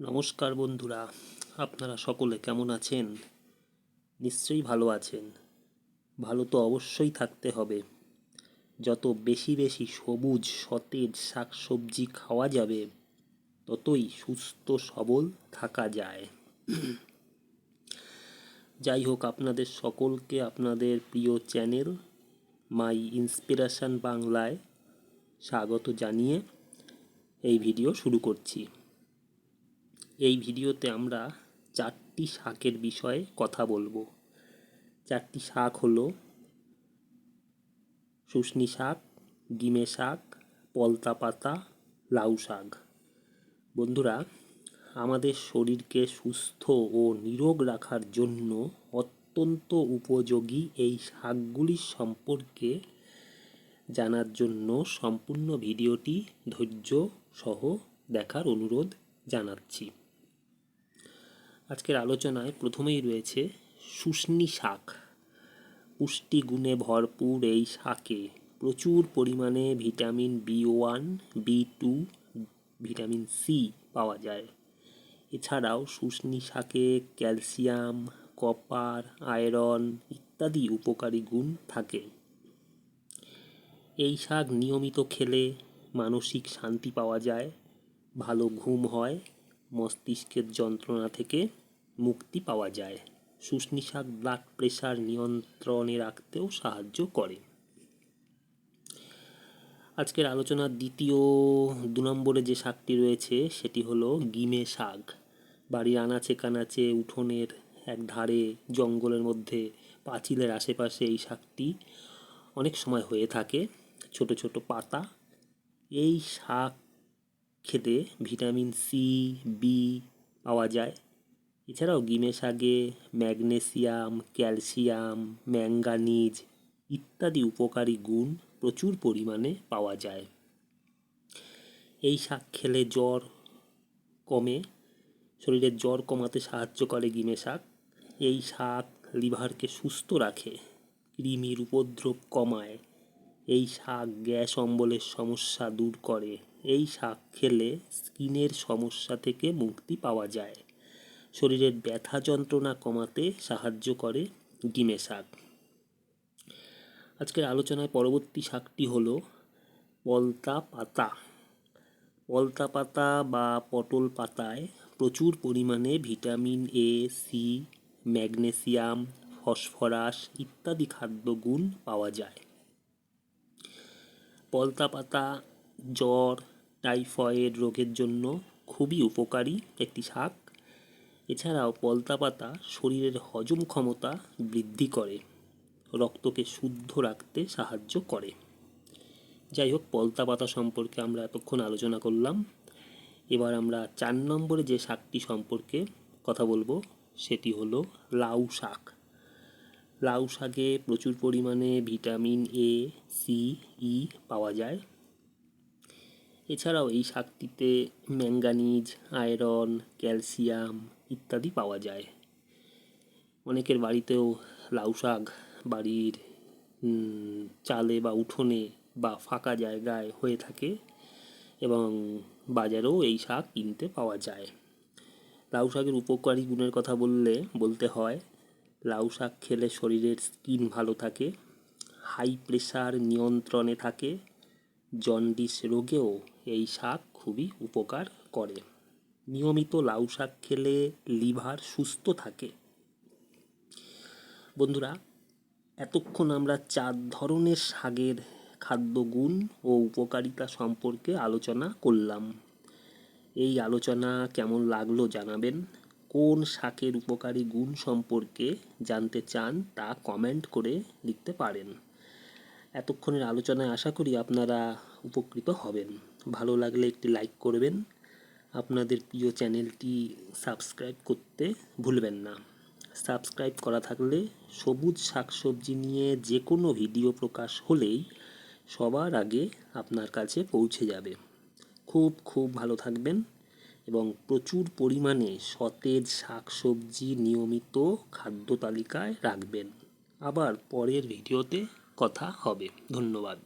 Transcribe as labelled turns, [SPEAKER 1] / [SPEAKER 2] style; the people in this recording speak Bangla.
[SPEAKER 1] নমস্কার বন্ধুরা, আপনারা সকলে কেমন আছেন? নিশ্চয়ই ভালো আছেন। ভালো তো অবশ্যই থাকতে হবে। যত বেশি বেশি সবুজ, সতেজ শাকসবজি খাওয়া যাবে, ততই সুস্থ, সবল থাকা যায়। যাই হোক, আপনাদের সকলকে আপনাদের প্রিয় চ্যানেল মাই ইন্সপিরেশন বাংলায় স্বাগত জানিয়ে এই ভিডিও শুরু করছি। এই ভিডিওতে আমরা চারটি শাকের বিষয়ে কথা বলব। চারটি শাক হলো শুশনি শাক, ডিমে শাক, পলতা পাতা, লাউ শাক। বন্ধুরা, আমাদের শরীরকে সুস্থ ও নিরোগ রাখার জন্য অত্যন্ত উপযোগী এই শাকগুলির সম্পর্কে জানার জন্য সম্পূর্ণ ভিডিওটি ধৈর্য সহ দেখার অনুরোধ জানাচ্ছি। আজকের আলোচনায় প্রথমেই রয়েছে শুষ্নি শাক। পুষ্টি গুণে ভরপুর এই শাকে প্রচুর পরিমাণে vitamin B one, B two, vitamin C পাওয়া যায়। এছাড়াও শুষ্নি শাকে ক্যালসিয়াম, কপার, আয়রন ইত্যাদি উপকারী গুণ থাকে। এই শাক নিয়মিত খেলে মানসিক শান্তি পাওয়া যায়, ভালো ঘুম হয় মস্তিষ্কের যন্ত্রণা থেকে মুক্তি পাওয়া যায়। শুষ্নি শাক ব্লাড প্রেশার নিয়ন্ত্রণে রাখতেও সাহায্য করে। আজকের আলোচনার দ্বিতীয় দু নম্বরে যে শাকটি রয়েছে, সেটি হলো গিমে শাক। বাড়ির আনাচে কানাচে উঠোনের এক ধারে জঙ্গলের মধ্যে পাঁচিলের আশেপাশে এই শাকটি অনেক সময় হয়ে থাকে। ছোট ছোট পাতা। এই শাক খেতে ভিটামিন সি বি পাওয়া যায়। এছাড়াও গিমে শাকে ম্যাগনেসিয়াম, ক্যালসিয়াম, ম্যাঙ্গানিজ ইত্যাদি উপকারী গুণ প্রচুর পরিমাণে পাওয়া যায়। এই শাক খেলে জ্বর কমে, শরীরের জ্বর কমাতে সাহায্য করে গিমে শাক। এই শাক লিভারকে সুস্থ রাখে, কৃমির উপদ্রব কমায়। এই শাক গ্যাস অম্বলের সমস্যা দূর করে। এই শাক খেলে স্কিনের সমস্যা থেকে মুক্তি পাওয়া যায়। শরীরের ব্যথা যন্ত্রণা কমাতে সাহায্য করে ডিমে শাক। আজকের আলোচনায় পরবর্তী শাকটি হলো পলতা পাতা। পলতা পাতা বা পটল পাতায় প্রচুর পরিমাণে vitamin A C magnesium, phosphorus ইত্যাদি খাদ্যগুণ পাওয়া যায়। পলতা পাতা, জ্বর টাইফয়েড রোগের জন্য খুবই উপকারী একটি শাক। এছাড়াও পলতা পাতা শরীরের হজম ক্ষমতা বৃদ্ধি করে, রক্তকে শুদ্ধ রাখতে সাহায্য করে। যাই হোক পলতা পাতা সম্পর্কে আমরা এতক্ষণ আলোচনা করলাম। এবার আমরা চার নম্বরে যে শাকটি সম্পর্কে কথা বলব, সেটি হলো লাউ শাক। লাউ শাকে প্রচুর পরিমাণে ভিটামিন এ সি ই পাওয়া যায়। এছাড়াও এই শাকটিতে ম্যাঙ্গানিজ, আয়রন, ক্যালসিয়াম ইত্যাদি পাওয়া যায়। অনেকের বাড়িতেও লাউ শাক বাড়ির চালে বা উঠোনে বা ফাঁকা জায়গায় হয়ে থাকে এবং বাজারেও এই শাক কিনতে পাওয়া যায়। লাউ শাকের উপকারী গুণের কথা বললে, বলতে হয়, লাউ শাক খেলে শরীরের স্কিন ভালো থাকে, হাই প্রেশার নিয়ন্ত্রণে থাকে, জন্ডিস রোগেও এই শাক খুবই উপকার করে। নিয়মিত লাউ শাক খেলে লিভার সুস্থ থাকে। বন্ধুরা, এতক্ষণ আমরা চার ধরনের শাকের খাদ্যগুণ ও উপকারিতা সম্পর্কে আলোচনা করলাম। এই আলোচনা কেমন লাগল জানাবেন। কোন শাকের উপকারী গুণ সম্পর্কে জানতে চান তা কমেন্ট করে লিখতে পারেন। এতক্ষণের আলোচনায় আশা করি আপনারা উপকৃত হবেন। ভালো লাগলে একটি লাইক করবেন। আপনাদের প্রিয় চ্যানেলটি সাবস্ক্রাইব করতে ভুলবেন না। সাবস্ক্রাইব করা থাকলে সবুজ শাকসবজি নিয়ে যে কোনো ভিডিও প্রকাশ হলেই সবার আগে আপনার কাছে পৌঁছে যাবে। খুব খুব ভালো থাকবেন এবং প্রচুর পরিমাণে সতেজ শাকসবজি নিয়মিত খাদ্য তালিকায় রাখবেন। আবার পরের ভিডিওতে কথা হবে। ধন্যবাদ।